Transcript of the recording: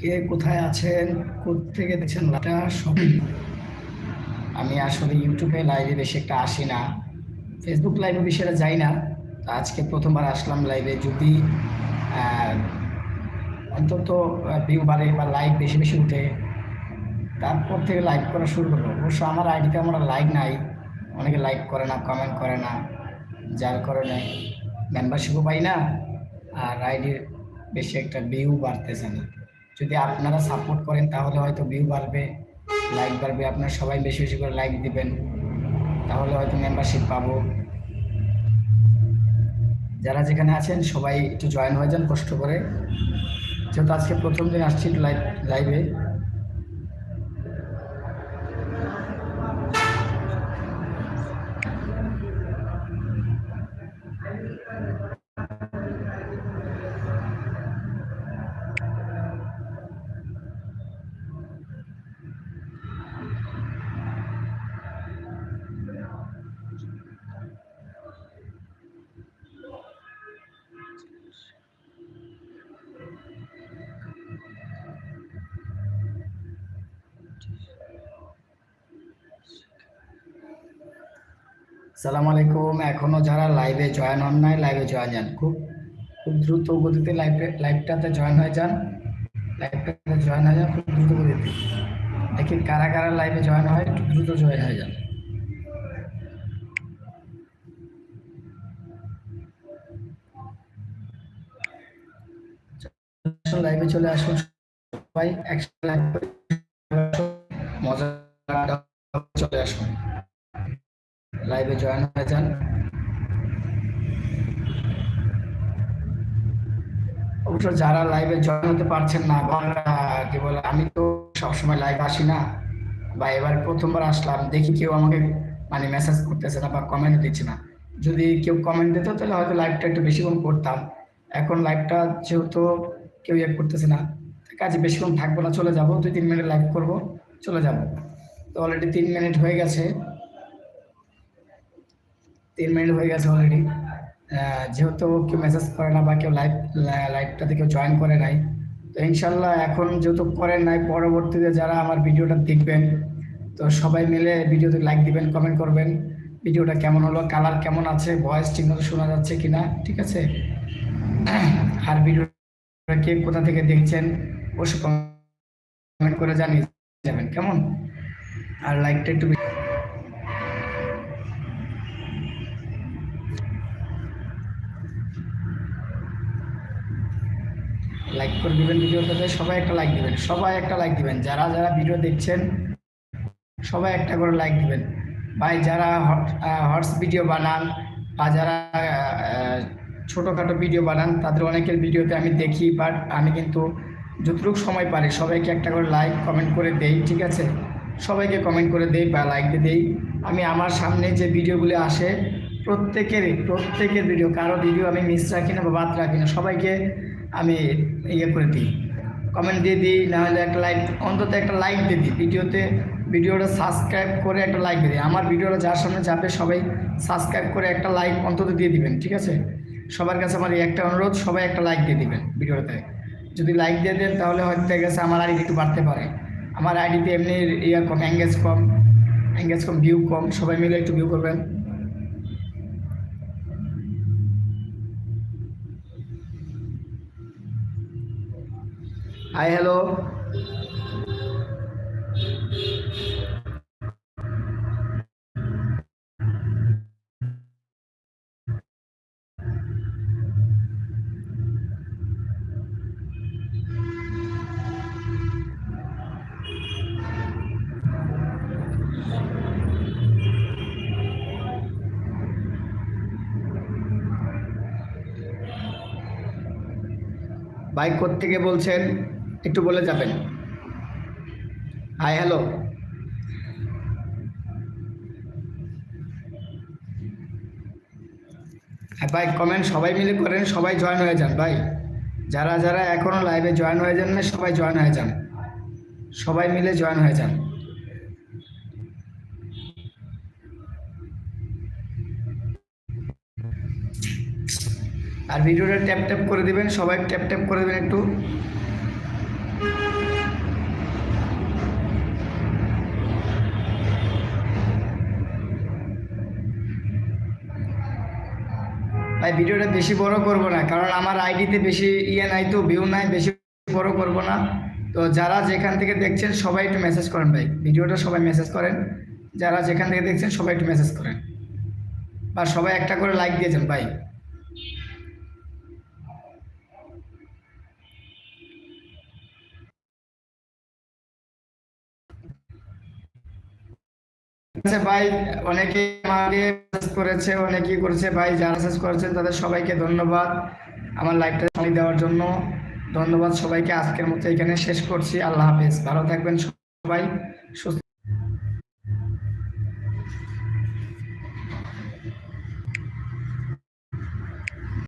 কে কোথায় আছেন থেকে দেখছেন লাটা সবই আমি আসলে ইউটিউবে লাইভে বেশি একটা আসি না। ফেসবুক লাইভে বেশি একটা যাই না। আজকে প্রথমবার আসলাম লাইভে যদি অন্তত ভিউ বাড়ে বা লাইক বেশি বেশি উঠে, তারপর থেকে লাইক করা শুরু করব। অবশ্য আমার আইডিতে আমার লাইক নাই। অনেকে লাইক করে না কমেন্ট করে না, যার কারণে মেম্বারশিপও পাই না। আর আইডির বেশি একটা ভিউ বাড়তেছে না। যদি আপনারা সাপোর্ট করেন, তাহলে হয়তো ভিউ বাড়বে লাইক বাড়বে, আপনারা সবাই বেশি বেশি করে লাইক দিবেন, তাহলে হয়তো মেম্বারশিপ পাবো। যারা যেখানে আছেন, সবাই একটু জয়েন হয়ে যান কষ্ট করে। যেহেতু আজকে প্রথম দিন আসছি লাইভ লাইভে সালাম আলাইকুম এখনও যারা লাইভে জয়েন হন নাই লাইভে জয়েন যান। খুব খুব দ্রুত গতিতে লাইভে লাইভটাতে জয়েন হয়ে যান। লাইভটাতে জয়েন হয়ে যান, খুব দ্রুত গতিতে। দেখি কারা কারা লাইভে জয়েন হয়, একটু দ্রুত জয়েন হয়ে যান। লাইভে চলে আসুন সবাই। একসাথে লাইভ মজা চলে আসুন। লাইভে জয়েন হয়ে যান অবশ্য যারা লাইভে জয়েন হতে পারছেন না বা কি বলে, আমি তো সবসময় লাইভ আসি না। বা এবার প্রথমবার আসলাম, দেখি কেউ আমাকে মানে মেসেজ করতেছে না বা কমেন্ট দিচ্ছে না। যদি কেউ কমেন্ট দিত, তাহলে হয়তো লাইভটা একটু বেশিক্ষণ করতাম। এখন লাইভটা যেহেতু কেউ ইয়ে করতেছে না, কাজে বেশিক্ষণ থাকব না, চলে যাব। দুই, তিন মিনিট লাইভ করব, চলে যাব। তো অলরেডি তিন মিনিট হয়ে গেছে। তিন মিনিট হয়ে গেছে অলরেডি যেহেতু কেউ মেসেজ করে না বা কেউ লাইভ লাইভটাতে কেউ জয়েন করে নাই, তো ইনশাল্লাহ এখন যেহেতু করেন নাই, পরবর্তীতে যারা আমার ভিডিওটা দেখবেন, তো সবাই মিলে ভিডিওতে লাইক দিবেন কমেন্ট করবেন, ভিডিওটা কেমন হলো কালার কেমন আছে ভয়েস ঠিক মতো শোনা যাচ্ছে কিনা, ঠিক আছে? আর ভিডিওটা কে কোথা থেকে দেখছেন, অবশ্যই কমেন্ট করে জানিয়ে যাবেন, কেমন? আর লাইকটা একটু বেশি- লাইক করে দিবেন ভিডিওটাতে সবাই একটা লাইক দিবেন, সবাই একটা লাইক দিবেন। যারা যারা ভিডিও দেখছেন, সবাই একটা করে লাইক দিবেন। ভাই, যারা হটস ভিডিও বানান বা যারা ছোটোখাটো ভিডিও বানান, তাদের অনেকের ভিডিওতে আমি দেখি বাট আমি কিন্তু যতটুকু সময় পারি, সবাইকে একটা করে লাইক কমেন্ট করে দেই, ঠিক আছে? সবাইকে কমেন্ট করে দেই বা লাইক দিয়ে দেই। আমি আমার সামনে যে ভিডিওগুলি আসে, প্রত্যেকেরই, প্রত্যেকের ভিডিও কারও ভিডিও আমি মিস রাখি না বা বাদ রাখি না, সবাইকে আমি ইয়ে করে দিই। কমেন্ট দিয়ে দিই, নাহলে একটা লাইক অন্তত একটা লাইক দিয়ে দিই। ভিডিওতে ভিডিওটা সাবস্ক্রাইব করে একটা লাইক দিয়ে দিই। আমার ভিডিওটা যার সামনে যাবে, সবাই সাবস্ক্রাইব করে একটা লাইক অন্তত দিয়ে দিবেন, ঠিক আছে? সবার কাছে আমার একটা অনুরোধ, সবাই একটা লাইক দিয়ে দিবেন ভিডিওতে যদি লাইক দিয়ে দেন, তাহলে হয়তো গেছে আমার আইডি একটু বাড়তে পারে। আমার আইডিতে এমনি ইয়ে কম এঙ্গেজ কম এঙ্গেজ কম ভিউ কম, সবাই মিলে একটু ভিউ করবেন। হাই হ্যালো বাইক থেকে বলছেন? একটু বলে যাবেন। হাই হ্যালো হ্যাঁ ভাই কমেন্ট সবাই মিলে করেন, সবাই জয়েন হয়ে যান, ভাই। যারা যারা এখনও লাইভে জয়েন হয়ে যান না, সবাই জয়েন হয়ে যান। সবাই মিলে জয়েন হয়ে যান। আর ভিডিওটা ট্যাপ ট্যাপ করে দিবেন, সবাই ট্যাপ ট্যাপ করে দেবেন একটু। ভাই, ভিডিওটা বেশি বড় করব না, কারণ আমার আইডিতে বেশি ইয়ে নাই তো ভিউ নাই, বেশি বড় করব না। তো যারা যেখান থেকে দেখছেন, সবাই একটু মেসেজ করেন ভাই, ভিডিওটা সবাই মেসেজ করেন। যারা যেখান থেকে দেখছেন, সবাই একটু মেসেজ করেন। বা সবাই একটা করে লাইক দিয়েছেন ভাই। আচ্ছা ভাই অনেকে আমাকে করেছে, অনেকেই করেছে, ভাই যারা মেসেজ করেছেন তাদের সবাইকে ধন্যবাদ আমার লাইভটা সময় দেওয়ার জন্য। ধন্যবাদ সবাইকে, আজকের মতো এখানে শেষ করছি। আল্লাহ হাফেজ। ভালো থাকবেন সবাই। সুস্থ